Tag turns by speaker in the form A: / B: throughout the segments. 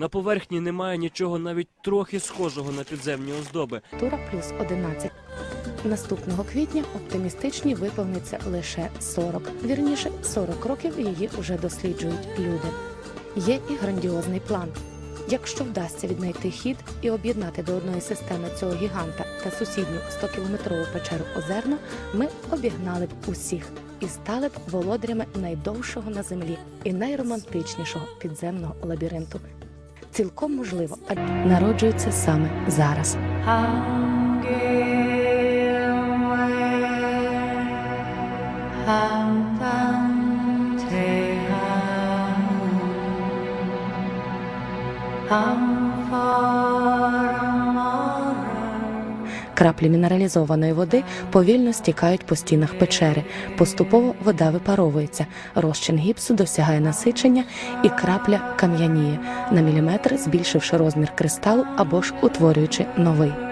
A: На поверхні немає нічого навіть трохи схожого на підземні оздоби.
B: Тура плюс 11. Наступного квітня оптимістичні виповниться лише 40. Вірніше, 40 років її уже досліджують люди. Є і грандіозний план. Якщо вдасться віднайти хід і об'єднати до одної системи цього гіганта та сусідню 100-кілометрову печеру Озерно, ми обігнали б усіх і стали б володарями найдовшого на землі і найромантичнішого підземного лабіринту. Цілком можливо, а народжується саме зараз. Краплі мінералізованої води повільно стікають по стінах печери. Поступово вода випаровується. Розчин гіпсу досягає насичення, і крапля кам'яніє на міліметр, збільшивши розмір кристалу або ж утворюючи новий.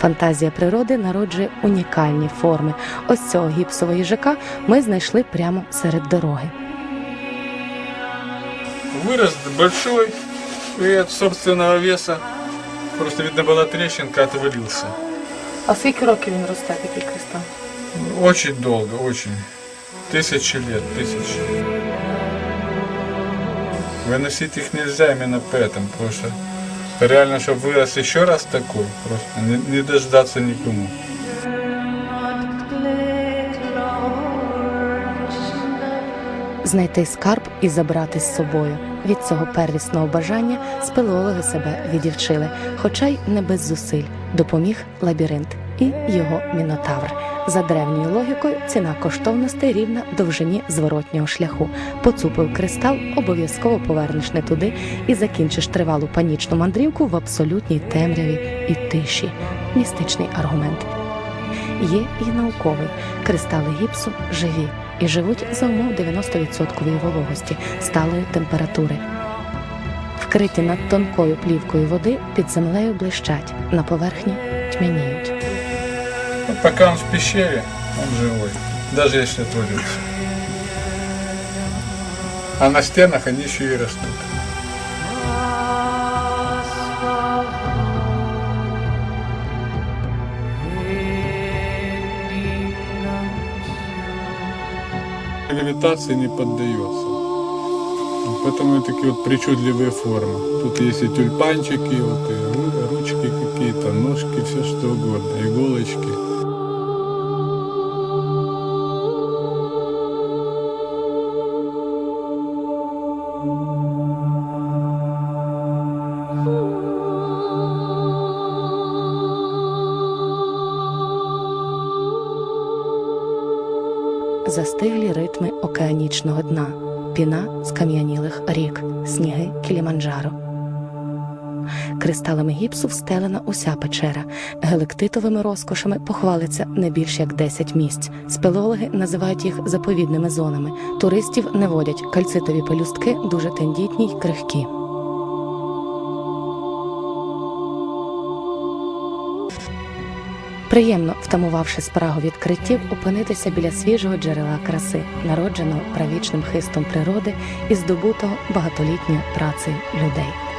B: Фантазія природи народжує унікальні форми. Ось цього гіпсового їжака ми знайшли прямо серед дороги.
C: Вырос большой и от собственного веса просто видно была трещинка, отвалился.
B: А скільки років він росте, такий кристал?
C: Очень долго, очень. Тысячи лет, тысячи. Выносить их нельзя именно поэтому, потому что реально, щоб вирос ще раз такой, просто не, не дождаться нікому.
B: Знайти скарб і забрати з собою. Від цього первісного бажання спелеологи себе відівчили, хоча й не без зусиль допоміг лабіринт і його мінотавр. За древньою логікою ціна коштовностей рівна довжині зворотнього шляху. Поцупив кристал, обов'язково повернеш не туди і закінчиш тривалу панічну мандрівку в абсолютній темряві і тиші. Містичний аргумент. Є і науковий. Кристали гіпсу живі і живуть за умов 90% вологості сталої температури. Вкриті над тонкою плівкою води під землею блищать, на поверхні тьмяніють.
C: Ну, пока он в пещере, он живой, даже если отвалился. А на стенах они еще и растут. Гравитации не поддается. Поэтому и такие вот причудливые формы. Тут есть и тюльпанчики, вот и ру- ручки какие-то, ножки, все что угодно, иголочки.
B: Застиглі ритми океанічного дна, піна скам'янілих рік, сніги Кіліманджаро. Кристалами гіпсу встелена уся печера. Гелектитовими розкошами похвалиться не більш як 10 місць. Спелеологи називають їх заповідними зонами. Туристів не водять кальцитові пелюстки дуже тендітні й крихкі. Приємно, втамувавши спрагу відкриттів, опинитися біля свіжого джерела краси, народженого правічним хистом природи і здобутого багатолітньою працею людей.